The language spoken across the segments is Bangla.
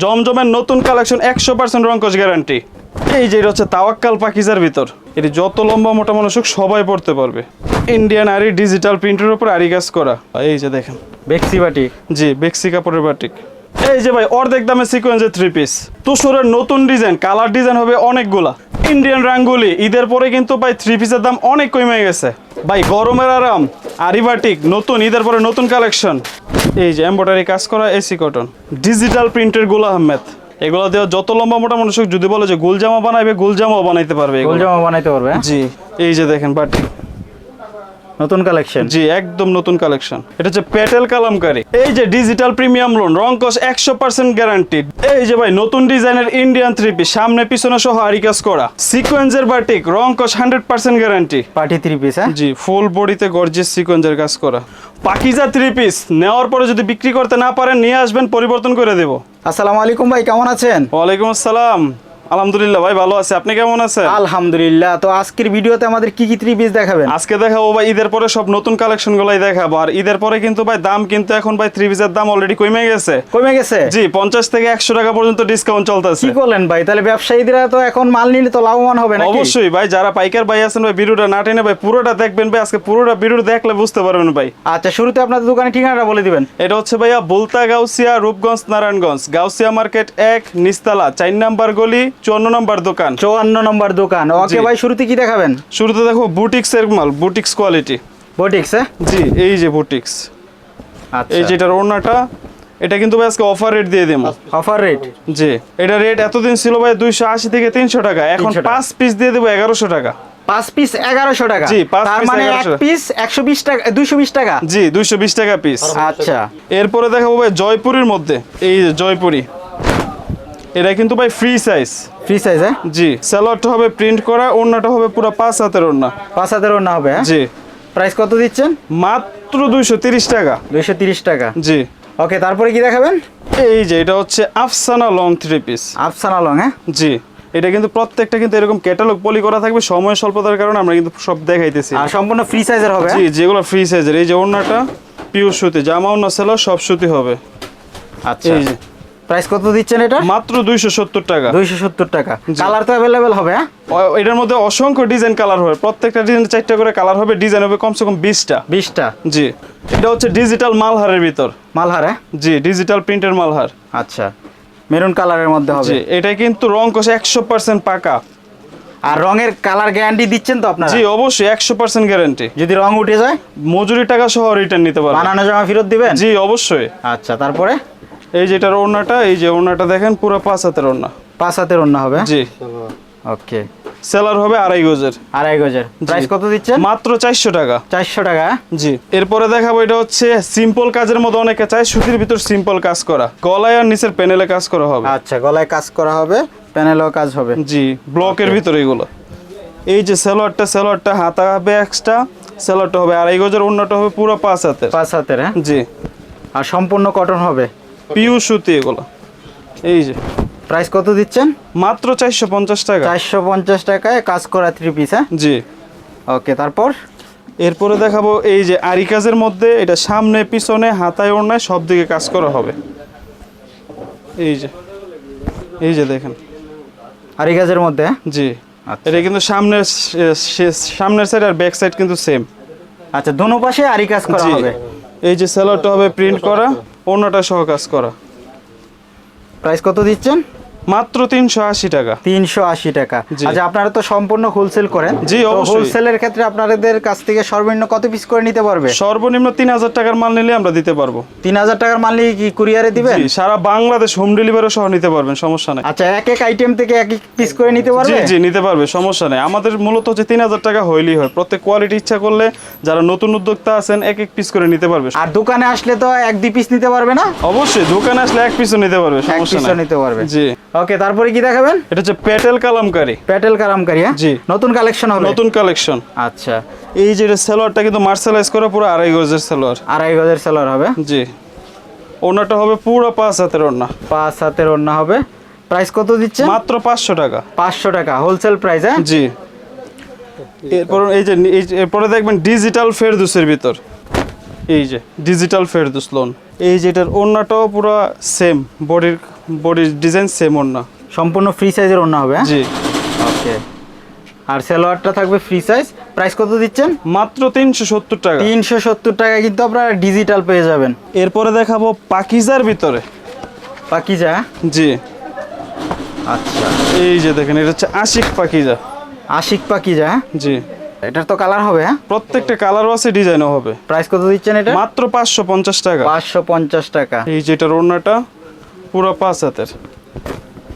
জমজমের নতুন কালেকশন একশো পার্সেন্ট রঙ্কশ গ্যারান্টি। এই যে এটা হচ্ছে তাওয়াক্কাল পাকিজার ভিতর। এটি যত লম্বা মোটা মানুষ হোক সবাই পড়তে পারবে। ইন্ডিয়ান আরি ডিজিটাল প্রিন্টের উপর আরি কাজ করা। এই যে দেখেন। বেক্সি বাটি জি বেক্সি কাপড়ের বাটিক। এই যে ভাই অর্ধেক দামে সিকোয়েন্সের থ্রি পিস তুষুরের নতুন ডিজাইন কালার ডিজাইন হবে অনেকগুলা। ইন্ডিয়ান রাঙ্গুলি ঈদের পরে কিন্তু ভাই থ্রি পিসের দাম অনেক কমে গেছে। ভাই গরমের আরাম আরিবাটিক নতুন ঈদের পরে নতুন কালেকশন এই যে এম্ব্রয়ডারি কাজ করা এসি কটন ডিজিটাল প্রিন্টেরগুলা আহমেদ। এগুলো দেওয়া যত লম্বা মোটা মানুষ যদি বলে যে গুলজামা বানাইবে গুলজামাও বানাইতে পারবে গুলজামা গোল জামা বানাইতে পারবে? জি এই যে দেখেন বাটিক নতুন কালেকশন? জি একদম নতুন কালেকশন। এটা হচ্ছে পেটেল কালামকারি। এই যে ডিজিটাল প্রিমিয়াম লোন রংকস একশো পার্সেন্ট গ্যারান্টিড এই যে ভাই নতুন ডিজাইনের ইন্ডিয়ান থ্রি পিস সামনে পিছনে সহ আরিকাস করা। সিকোয়েন্সের batik রংকস hundred percent guarantee party three piece হ্যাঁ? জি ফুল বডিতে গর্জিয়াস সিকোয়েন্সের কাজ করা। পাকিজা থ্রি পিস নেওয়ার পরে যদি বিক্রি করতে না পারেন নিয়ে আসবেন পরিবর্তন করে দেবো। আসসালামু আলাইকুম ভাই কেমন আছেন? ওয়ালাইকুম আসসালাম। আলহামদুলিল্লাহ ভাই ভালো আছে। আপনি কেমন আছেন? আলহামদুলিল্লাহ। তো আজকের ভিডিওতে আমাদের কি কি থ্রি পিস দেখাবেন? আজকে দেখাবো ভাই ঈদের পরে সব নতুন কালেকশন গুলাই দেখাবো। আর ঈদের পরে কিন্তু ভাই দাম কিন্তু এখন ভাই থ্রি পিসের দাম অলরেডি কমে গেছে। কমে গেছে? জি পঞ্চাশ থেকে একশো টাকা পর্যন্ত ডিসকাউন্ট চলতেছে। কি করলেন ভাই? তাহলে ব্যবসায়ীরা তো এখন মাল নিলে তো লাভবান হবে নাকি? অবশ্যই ভাই যারা পাইকার ভাই আছেন ভাই ভিডিওটা না টেনে ভাই পুরোটা দেখবেন ভাই। আজকে পুরোটা ভিডিও দেখলে বুঝতে পারবেন ভাই। আচ্ছা শুরুতে আপনাদের দোকানে ঠিকানাটা বলে দিবেন। এটা হচ্ছে ভাইয়া বুলতা গাউসিয়া রূপগঞ্জ নারায়ণগঞ্জ। গাউসিয়া মার্কেট এক নিস্তালা চার নাম্বার গলি চুয়ান্ন নাম্বার দোকান। চৌয়ান্ন নম্বর দোকান। ওকে ভাই শুরুতে কি দেখাবেন? শুরুতে দেখো বুটিক্স এর মাল বুটিক্স কোয়ালিটি বটিক্স হ্যাঁ জি এই যে বুটিক্স। আচ্ছা। এই যেটার ওড়নাটা এটা কিন্তু ভাই আজকে অফার রেট দিয়ে দেবো। অফার রেট জি এটা রেট এতদিন ছিল ভাই দুইশো আশি থেকে তিনশো টাকা। এখন 300 পাঁচ পিস দিয়ে দেবো এগারোশো টাকা। পাঁচ পিস এগারোশো টাকা? জি, তার মানে এক পিস একশো বিশ টাকা দুইশো বিশ টাকা? জি দুইশো বিশ টাকা পিস আচ্ছা। এরপরে দেখাবো ভাই জয়পুরের মধ্যে এই যে জয়পুরি। এটা কিন্তু ভাই ফ্রি সাইজ ফ্রি সাইজ হ্যাঁ জি স্যালোয়ারটা হবে প্রিন্ট করা ওড়নাটা হবে পুরো পাঁচ হাতের ওড়না। পাঁচ হাজার না হবে হ্যাঁ? জি। প্রাইস কত দিচ্ছেন? মাত্র দুইশো তিরিশ টাকা। দুইশো তিরিশ টাকা। জি। ওকে তারপরে কি দেখাবেন? এই যে এটা হচ্ছে Afsana long three piece Afsana long হ্যাঁ? জি। এটা কিন্তু প্রত্যেকটা কিন্তু এরকম ক্যাটালগ পলি করা থাকবে সময় স্বল্পতার কারণে আমরা কিন্তু সব দেখাইতেছি। আর সম্পূর্ণ ফ্রি সাইজের হবে জি যেগুলো ফ্রি সাইজের এই যে ওড়নাটা পিওর সুতি জামা ওড়না সেলো সব সুতি হবে। আচ্ছা। এই যে। প্রাইস কত দিচ্ছেন এটা? মাত্র দুইশো সত্তর টাকা। দুইশো সত্তর টাকা। কালার তো অ্যাভেলেবেল হবে হ্যাঁ? এটার মধ্যে অসংখ্য ডিজাইন কালার হবে। প্রত্যেকটা ডিজাইন চারটা করে কালার হবে ডিজাইন হবে কমসে কম বিশটা। বিশটা? জি। এটা হচ্ছে ডিজিটাল মালহারের ভিতর। মালহার হ্যাঁ? জি ডিজিটাল প্রিন্টের মালহার। আচ্ছা। মেরুন কালারের মধ্যে হবে। জি এটা কিন্তু রং কষে একশো পার্সেন্ট পাকা। আর রঙের কালার গ্যারান্টি দিচ্ছেন তো আপনারা? জি অবশ্যই একশো পার্সেন্ট গ্যারান্টি যদি রং উঠে যায়? মজুরি টাকা সহ রিটার্ন নিতে পারবেন। বানানো জামা ফেরত দিবেন? জি অবশ্যই। আচ্ছা তারপরে? এই যেটার ওড়নাটা এই যে ওড়নাটা দেখেন পুরো পাঁচ হাতের ওড়না। পাঁচ হাতের অন্য হবে? জি। ওকে। সেলার হবে আড়াই গজের। আড়াই গজের। প্রাইস কত দিচ্ছেন? মাত্র চারশো টাকা। চারশো টাকা? জি। এরপরে দেখাবো এটা হচ্ছে সিম্পল কাজের মধ্যে অনেকে চায় সুতির ভিতর সিম্পল কাজ করা। গলায় আর নিচের প্যানেলে কাজ করা হবে। আচ্ছা গলায় কাজ করা হবে প্যানেলও কাজ হবে। জি ব্লকের ভিতরে এগুলো। এই যে সেলোয়ারটা সেলোয়ারটা হাতা হবে এক্সট্রা সেলোয়ারটা হবে আড়াই গজের অন্যটা হবে পুরো পাঁচ হাতের। পাঁচ হাতের হ্যাঁ? জি। আর সম্পূর্ণ কটন হবে? পিউ সুতি এগুলো। এই যে। প্রাইস কত দিচ্ছেন? মাত্র চারশো পঞ্চাশ টাকা। চারশো পঞ্চাশ টাকায় কাজ করা থ্রি পিস হ্যাঁ? জি। ওকে তারপর? এরপরে দেখাবো এই যে আরি কাজের মধ্যে এটা সামনে পিছনে হাতায় ওড়নায় সব দিকে কাজ করা হবে। এই যে। এই যে দেখেন। আড়ি গাজের মধ্যে? জি। আচ্ছা। এটা কিন্তু সামনের সামনের সাইড আর ব্যাক সাইড কিন্তু সেম আচ্ছা দোনো পাশে আড়ি কাজ করা হবে। এই যে সেলারটা হবে প্রিন্ট করা। অন্যটা সহ কাজ করা। প্রাইস কত দিচ্ছেন? মাত্র তিনশো আশি টাকা। তিনশো আশি টাকা। আচ্ছা আপনারা তো সম্পূর্ণ হোলসেল করেন। জি, হোলসেলের ক্ষেত্রে আপনাদের কাছ থেকে সর্বনিম্ন কত পিস করে নিতে পারবে? সর্বনিম্ন তিন হাজার টাকার মাল নিলে আমরা দিতে পারব। তিন হাজার টাকার মাল নিয়ে কি কুরিয়ারে দিবেন? সারা বাংলাদেশ হোম ডেলিভারি সহ নিতে পারবেন সমস্যা নেই। আচ্ছা এক এক আইটেম থেকে এক এক পিস করে নিতে পারবে? জি নিতে পারবে সমস্যা নেই। আমাদের মূলত হচ্ছে তিন হাজার টাকা হইলেই হয়। প্রত্যেক কোয়ালিটি ইচ্ছা করলে যারা নতুন উদ্যোক্তা আছেন এক এক পিস করে নিতে পারবে। আর দোকানে আসলে তো এক দুই পিস নিতে পারবে না? অবশ্যই দোকানে আসলে এক পিসও নিতে পারবে সমস্যা নিতে পারবে। জি। ওকে তারপরে কি দেখাবেন? এটা হচ্ছে পেটেল কালামকারি। প্যাটেল কারামকারি হ্যাঁ? জি। নতুন কালেকশন হবে? নতুন কালেকশন। আচ্ছা। এই যে সালোয়ারটা কিন্তু মার্শালাইজ করা পুরো আড়াই গজের সালোয়ার। আড়াই গজের সেলার হবে? জি। ওনাটা হবে পুরো পাঁচ হাতের ওনা পাঁচ হাতের অন্য হবে। প্রাইস কত দিচ্ছে? মাত্র পাঁচশো টাকা। পাঁচশো টাকা। হোলসেল প্রাইস হ্যাঁ? জি। এরপর এই যে এরপরে দেখবেন ডিজিটাল ফেরদুসের ভিতর। এই যে ডিজিটাল ফেরদুস লোন এই যে এটার ওড়নাটাও পুরো সেম বডির বডি ডিজাইন সেম ওড়না সম্পূর্ণ ফ্রি সাইজের ওড়না হবে হ্যাঁ? জি। ওকে আর সালোয়ারটা থাকবে ফ্রি সাইজ প্রাইস কত দিচ্ছেন? মাত্র তিনশো সত্তর টাকা। তিনশো সত্তর টাকা কিন্তু আপনারা ডিজিটাল পেয়ে যাবেন। এরপরে দেখাবো পাকিজার ভিতরে। পাকিজা হ্যাঁ? জি। আচ্ছা। এই যে দেখেন এটা হচ্ছে আশিক পাকিজা। আশিক পাকিজা হ্যাঁ? জি। এটার তো কালার হবে হ্যাঁ? প্রত্যেকটা কালারও আছে ডিজাইনও হবে। প্রাইস কত দিচ্ছেন এটা? মাত্র পাঁচশো পঞ্চাশ টাকা। পাঁচশো পঞ্চাশ টাকা। এই যেটার ওড়নাটা পুরো পাঁচ হাতের।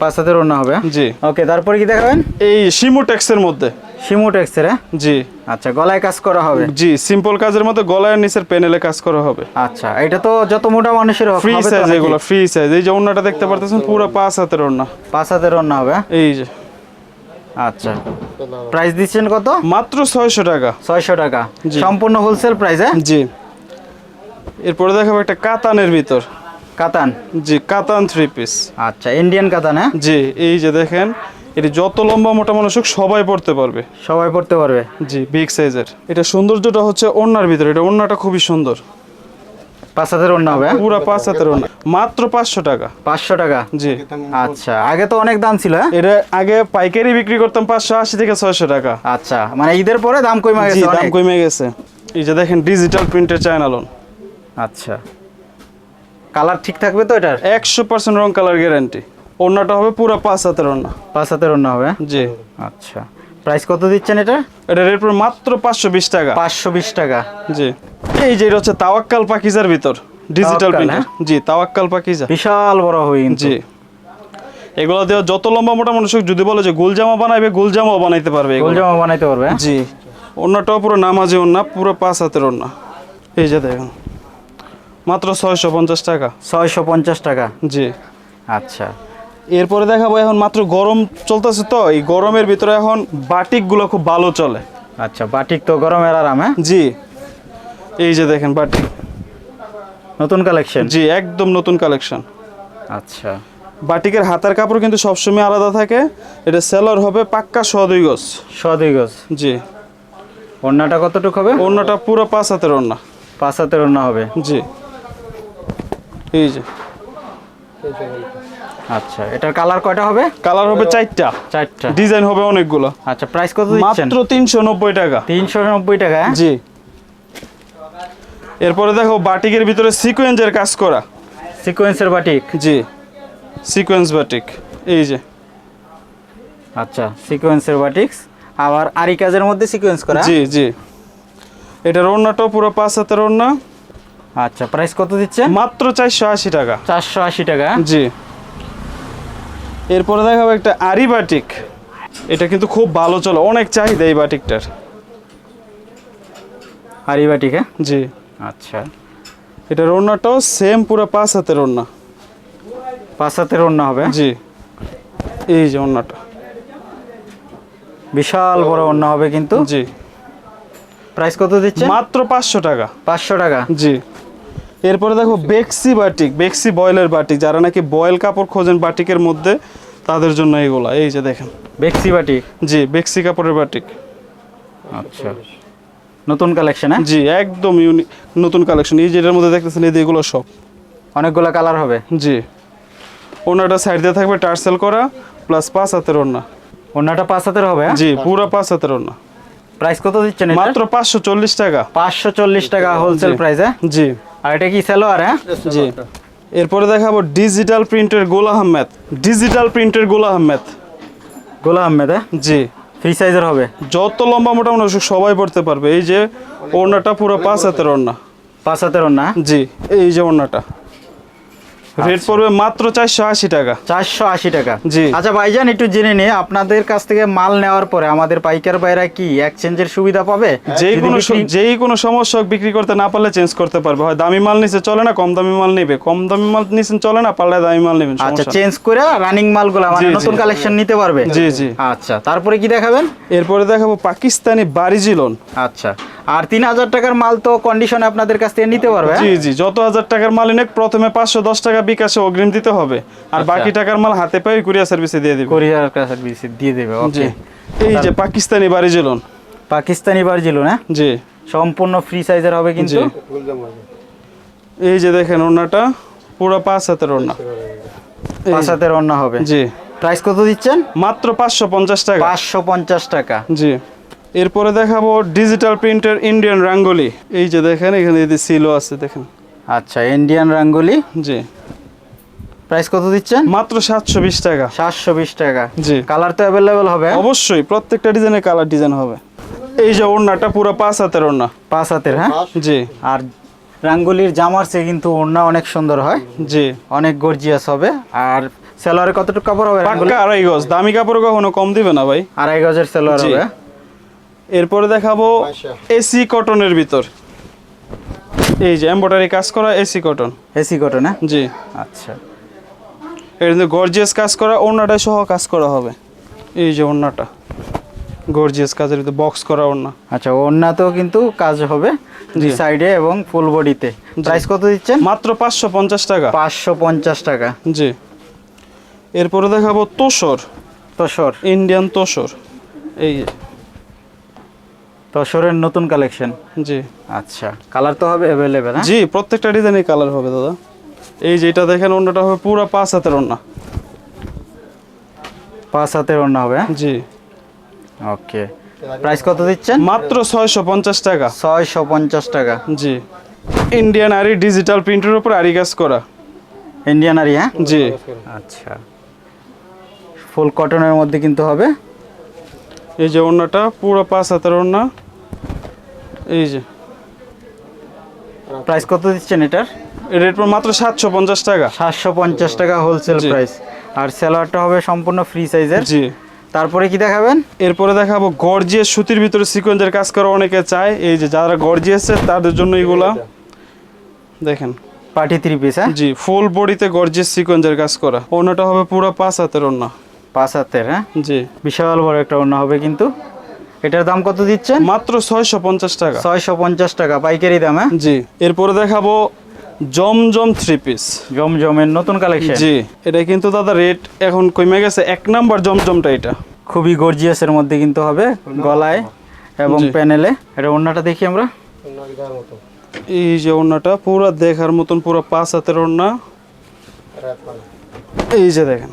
পাঁচ হাতের ওড়না হবে হ্যাঁ? জি। ওকে তারপরে কি দেখাবেন? এই শিমুটেক্সের মধ্যে। শিমুটেক্সের হ্যাঁ? জি। আচ্ছা গলায় কাজ করা হবে? জি সিম্পল কাজের মধ্যে গলায় নিচের প্যানেলে কাজ করা হবে। আচ্ছা এটা তো যত মোটা মানুষের ফ্রি সাইজ? এগুলো ফ্রি সাইজ এই যে ওড়নাটা দেখতে পারতেছেন পুরো পাঁচ হাতের ওড়না। পাঁচ হাতের ওড়না হবে হ্যাঁ? এই যে। আচ্ছা। প্রাইস দিচ্ছেন কত? মাত্র ছয়শো টাকা। ছয়শো টাকা। জি। সম্পূর্ণ হোলসেল প্রাইস হ্যাঁ? জি। এরপরে দেখাবো একটা কাতানের ভিতর। কাতান? জি কাতান থ্রি পিস আচ্ছা ইন্ডিয়ান কাতান হ্যাঁ? জি এই যে দেখেন এটি যত লম্বা মোটা মানুষ সবাই পড়তে পারবে। সবাই পড়তে পারবে? জি বিগ সাইজের এটা সৌন্দর্যটা হচ্ছে ওড়নার ভিতরে এটা ওড়নাটা খুবই সুন্দর। পাঁচ হাতের ওড়না হবে হ্যাঁ? পুরা পাঁচ হাতের ওড়না। মাত্র পাঁচশো টাকা। পাঁচশো টাকা? জি। আচ্ছা আগে তো অনেক দাম ছিল হ্যাঁ? এটা আগে পাইকারি বিক্রি করতাম পাঁচশো আশি থেকে ছয়শো টাকা। আচ্ছা মানে ঈদের পরে দাম কমে গেছে দাম কমে গেছে। এই যে দেখেন ডিজিটাল প্রিন্টের চায়না লোন আচ্ছা। কালার ঠিক থাকবে তো এটার? একশো পার্সেন্ট রং কালার গ্যারান্টি। ওড়নাটা হবে পুরো পাঁচ হাতের ওড়না। পাঁচ হাতের ওড়না হবে? হ্যাঁ? জি। আচ্ছা। প্রাইস কত দিচ্ছেন এটা? এটা রেট মাত্র পাঁচশো বিশ টাকা। পাঁচশো বিশ টাকা। জি। এই যে এটা হচ্ছে তাওয়াক্কাল পাকিজার ভিতর ডিজিটাল প্রিন্টার জি তাওয়াক্কাল পাকিজা। বিশাল বড় কিন্তু। জি। এগুলো দেওয়া যত লম্বা মোটা মানুষ যদি বলে যে গুলজামা বানাইবে গুলজামাও বানাইতে পারবে এগুলো। গোল জামা বানাইতে পারবে হ্যাঁ? জি। ওড়নাটাও পুরো নামাজি ওড়না পুরো পাঁচ হাতের ওড়না। এই যে দেখুন। মাত্র ছয়শো পঞ্চাশ টাকা। ছয়শো পঞ্চাশ টাকা? জি। আচ্ছা। এরপরে দেখাবো এখন মাত্র গরম চলতেছে তো এই গরমের ভিতরে এখন বাটিকগুলো খুব ভালো চলে। আচ্ছা বাটিক তো গরমের আরাম হ্যাঁ? জি। এই যে দেখেন বাটিক। নতুন কালেকশন? জি একদম নতুন কালেকশন। আচ্ছা। বাটিকের হাতার কাপড় কিন্তু সবসময় আলাদা থাকে। এটা সেলর হবে পাক্কা সদুই গজ। সদুই গজ? জি। ওড়নাটা কতটুকু হবে? ওড়নাটা পুরো পাঁচ হাতের ওড়না। পাঁচ হাতের ওড়না হবে। জি। এই যে। আচ্ছা এটার কালার কয়টা হবে? কালার হবে চারটা। চারটা। ডিজাইন হবে অনেকগুলো। আচ্ছা প্রাইস কত দিচ্ছেন? মাত্র তিনশো নব্বই টাকা। তিনশো নব্বই টাকা হ্যাঁ? জি। এরপরে দেখো বাটিকের ভিতরে সিকোয়েন্সের কাজ করা। সিকোয়েন্সের বাটিক? জি। Sequence batik. এই যে। আচ্ছা সিকোয়েন্সের বাটিক্স। আবার আরি কাজের মধ্যে সিকোয়েন্স করা জি জি। এটার ওড়নাটাও পুরো পাঁচ হাতের ওড়না। আচ্ছা প্রাইস কত দিচ্ছেন? মাত্র চারশো আশি টাকা। চারশো আশি টাকা? জি। এরপরে দেখাবো একটা আরি বাটিক। এটা কিন্তু খুব ভালো চলে অনেক চাহিদা এই বাটিকটার। আরি বাটিক হ্যাঁ? জি। আচ্ছা। এটার ওড়নাটাও সেম পুরো পাঁচ হাতের ওড়না পাঁচ হাতের ওড়না হবে? জি। এই যে ওড়নাটা বিশাল বড় ওড়না হবে কিন্তু? জি। প্রাইস কত দিচ্ছে মাত্র পাঁচশো টাকা। পাঁচশো টাকা? জি। এরপরে দেখো বেক্সি বাটিক বেক্সি বয়েলের বাটিক। যারা নাকি বয়েল কাপড় খোঁজেন বাটিকের মধ্যে তাদের জন্য এইগুলা এই যে দেখেন। বেক্সি বাটিক? জি বেক্সি কাপড়ের বাটিক। আচ্ছা। নতুন কালেকশন হ্যাঁ? জি একদম ইউনিক নতুন কালেকশন। এই যেটার মধ্যে দেখতেছেন এই যে এগুলো সব। অনেকগুলো কালার হবে? জি। ওনাটা সাইড দিয়ে থাকবে টার্সেল করা প্লাস পাঁচ হাতের ওড়না। ওড়নাটা পাঁচ হাতের হবে হ্যাঁ? জি পুরো পাঁচ হাতের ওড়না। প্রাইস কত দিচ্ছেন মাত্র মাত্র পাঁচশো চল্লিশ টাকা। পাঁচশো চল্লিশ টাকা হোলসেল। প্রাইস হ্যাঁ? জি। আর এটা কি সালোয়ার হ্যাঁ? জি। এরপরে দেখাবো ডিজিটাল প্রিন্টের গোলা আহমেদ। ডিজিটাল প্রিন্টের গোলা আহমেদ। গোলা আহমেদ হ্যাঁ? জি। ফ্রি সাইজের হবে। যত লম্বা মোটা মানুষ সবাই পড়তে পারবে। এই যে ওড়নাটা পুরো পাঁচ হাতের ওড়না। পাঁচ হাতের ওড়না। জি এই যে ওড়নাটা। রেট পড়বে মাত্র চারশো আশি টাকা। চারশো আশি টাকা। জি। আচ্ছা ভাইজান একটু জেনে আপনাদের কাছ থেকে মাল নেওয়ার পরে আমাদের পাইকার বাইরা কি এক্সচেঞ্জের সুবিধা পাবে? যেই কোনো যেই কোনো সমস্যা বিক্রি করতে না পারলে চেঞ্জ করতে পারবে। হয় দামি মাল নিচে চলে না কম দামি মাল নেবে। কম দামি মাল নিচে চলে না পারলে দামি মাল নেবেন আচ্ছা চেঞ্জ করে রানিং মালগুলো মানে। নতুন কালেকশন নিতে পারবে? জি জি। আচ্ছা তারপরে কি দেখাবেন? এরপরে দেখাবো পাকিস্তানি বারিজিলন আচ্ছা আর তিন হাজার টাকার মাল তো কন্ডিশনে আপনাদের কাছ থেকে নিতে পারবে হ্যাঁ? জি জি যত হাজার টাকার মাল এনে প্রথমে পাঁচশো দশ টাকা বিকাশে অগ্রিম দিতে হবে। আর আচ্ছা। বাকি টাকার মাল হাতে পাই কুরিয়ার সার্ভিসে দিয়ে দিবে। কোরিয়ার সার্ভিস দিয়ে দেবে জি। ওকে এই যে পাকিস্তানি বাড়ি বারিজিলন পাকিস্তানি বাড়ি বারজিল হ্যাঁ? জি। সম্পূর্ণ ফ্রি সাইজের হবে কিন্তু। এই যে দেখেন ওড়নাটা পুরো পাঁচ হাতের ওড়না। পাঁচ হাতের অন্য হবে। জি। প্রাইস কত দিচ্ছেন? মাত্র পাঁচশো পঞ্চাশ টাকা। পাঁচশো পঞ্চাশ টাকা। জি। এরপরে দেখাবো ডিজিটাল প্রিন্টের ইন্ডিয়ান রাঙ্গলি এই যে দেখেন এখানে যদি সিলও আছে দেখেন। আচ্ছা ইন্ডিয়ান রাঙ্গুলি জি। প্রাইস কত দিচ্ছেন? মাত্র সাতশো বিশ টাকা। সাতশো বিশ টাকা। জি। কালার তো অ্যাভেলেবেল হবে? অবশ্যই প্রত্যেকটা ডিজাইনের কালার ডিজাইন হবে। এই যে ওড়নাটা পুরো পাঁচ হাতের ওড়না। পাঁচ হাতের হ্যাঁ? জি। আর রাঙ্গুলির জামার চেয়ে কিন্তু ওড়না অনেক সুন্দর হয়। জি। অনেক গর্জিয়াস হবে। আর সেলোয়ারে কতটুকু কাপড় হবে? পাক্কা আড়াই গজ। দামি কাপড় কখনো কম দিবে না ভাই। আড়াই গজের সেলোয়ার। হবে। এরপরে দেখাবো এসি কটনের ভিতর। এই যে এমব্রয়ডারি কাজ করা এসি কটন। এসি কটন হ্যাঁ? জি। আচ্ছা। এর কিন্তু গর্জিয়াস কাজ করা ওড়নাটা সহ কাজ করা হবে। এই যে ওড়নাটা। গর্জিয়াস কাজের ভিতরে বক্স করা ওড়না। আচ্ছা ওড়নাতেও কিন্তু কাজ হবে দুই জি। সাইডে এবং ফুল বডিতে প্রাইস কত দিচ্ছেন? মাত্র পাঁচশো পঞ্চাশ টাকা। পাঁচশো পঞ্চাশ টাকা। জি। এরপরে দেখাবো তোসর তসর ইন্ডিয়ান তোসর এই যে, তসরের নতুন কালেকশন জি। আচ্ছা কালার তো হবে অ্যাভেলেবেল হ্যাঁ? জি প্রত্যেকটা ডিজাইনের কালার হবে দাদা। এই যে এটা দেখেন ওড়নাটা হবে পুরো পাঁচ হাতের ওড়না। পাঁচ হাতের ওড়না হবে জি। ওকে। প্রাইস কত দিচ্ছেন? মাত্র ছয়শো পঞ্চাশ টাকা। ছয়শো পঞ্চাশ টাকা। জি। ইন্ডিয়ান আরি ডিজিটাল প্রিন্টের উপর আরি কাজ করা। ইন্ডিয়ান আরি হ্যাঁ? জি। আচ্ছা। ফুল কটনের মধ্যে কিন্তু হবে। এই যে ওড়নাটা পুরো পাঁচ হাতের ওড়না। এই যে। প্রাইস কত দিচ্ছেন এটার? রেট মাত্র সাতশো পঞ্চাশ টাকা। সাতশো পঞ্চাশ টাকা হোলসেল প্রাইস আর সেলোয়ারটা হবে সম্পূর্ণ ফ্রি সাইজের জি। তারপরে কি দেখাবেন? এরপরে দেখাবো গর্জিয়াস সুতির ভিতরে সিকোয়েন্সের কাজ করা অনেকে চায়। এই যে যারা গর্জিয়াস তাদের জন্য এইগুলা দেখেন। পার্টি থ্রি পিস হ্যাঁ? জি ফুল বডিতে গর্জিয়াস সিকোয়েন্সের কাজ করা। ওড়নাটা হবে পুরো পাঁচ হাতের ওড়না। পাঁচ হাতের হ্যাঁ? জি। বিশাল বড় একটা ওড়না হবে কিন্তু। এটার দাম কত দিচ্ছেন? মাত্র ছয়শো পঞ্চাশ টাকা। ছয়শো পঞ্চাশ টাকা পাইকারি দাম হ্যাঁ? জি। এরপরে দেখাবো জমজম থ্রি পিস জমজমের নতুন কালেকশন জি এটা কিন্তু দাদা রেট এখন কমে গেছে। এক নাম্বার জমজমটা এটা। খুবই গর্জিয়াসের মধ্যে কিন্তু হবে গলায় এবং প্যানেলে। এটা ওড়নাটা দেখি আমরা। এই যে ওড়নাটা পুরো দেখার মতন পুরো পাঁচ হাতের ওড়না। এই যে দেখেন।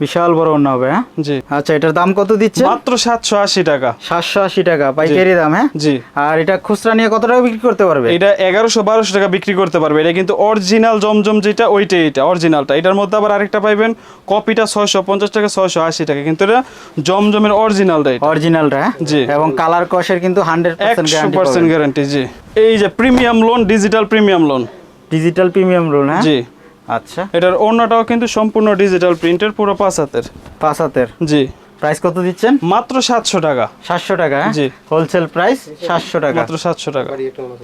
বিশাল বড়। ওড়না হবে হ্যাঁ? জি। আচ্ছা এটার দাম কত দিচ্ছে? মাত্র সাতশো আশি টাকা। সাতশো আশি টাকা পাইকারি দাম হ্যাঁ? জি। আর এটা খুচরা নিয়ে কত টাকা বিক্রি করতে পারবে? এটা এগারোশো বারোশো টাকা বিক্রি করতে পারবে। এটা কিন্তু অরিজিনাল জমজম যেটা ওইটাই এটা অরিজিনালটা। এটার মধ্যে আবার আরেকটা পাইবেন কপিটা ছয়শো পঞ্চাশ টাকা ছয়শো আশি টাকা। কিন্তু এটা জমজমের অরিজিনালটা অরিজিনালটা হ্যাঁ? জি। এবং কালার কষের কিন্তু হান্ড্রেড একশো পার্সেন্ট গ্যারান্টি জি। এই যে premium lawn digital premium lawn digital premium lawn হ্যাঁ? জি। আচ্ছা। এটার অন্যটাও কিন্তু সম্পূর্ণ ডিজিটাল প্রিন্টের পুরো পাঁচ হাতের। পাঁচ হাতের? জি। প্রাইস কত দিচ্ছেন? মাত্র সাতশো টাকা। সাতশো টাকা জি। হোলসেল প্রাইস সাতশো টাকা। মাত্র সাতশো টাকা।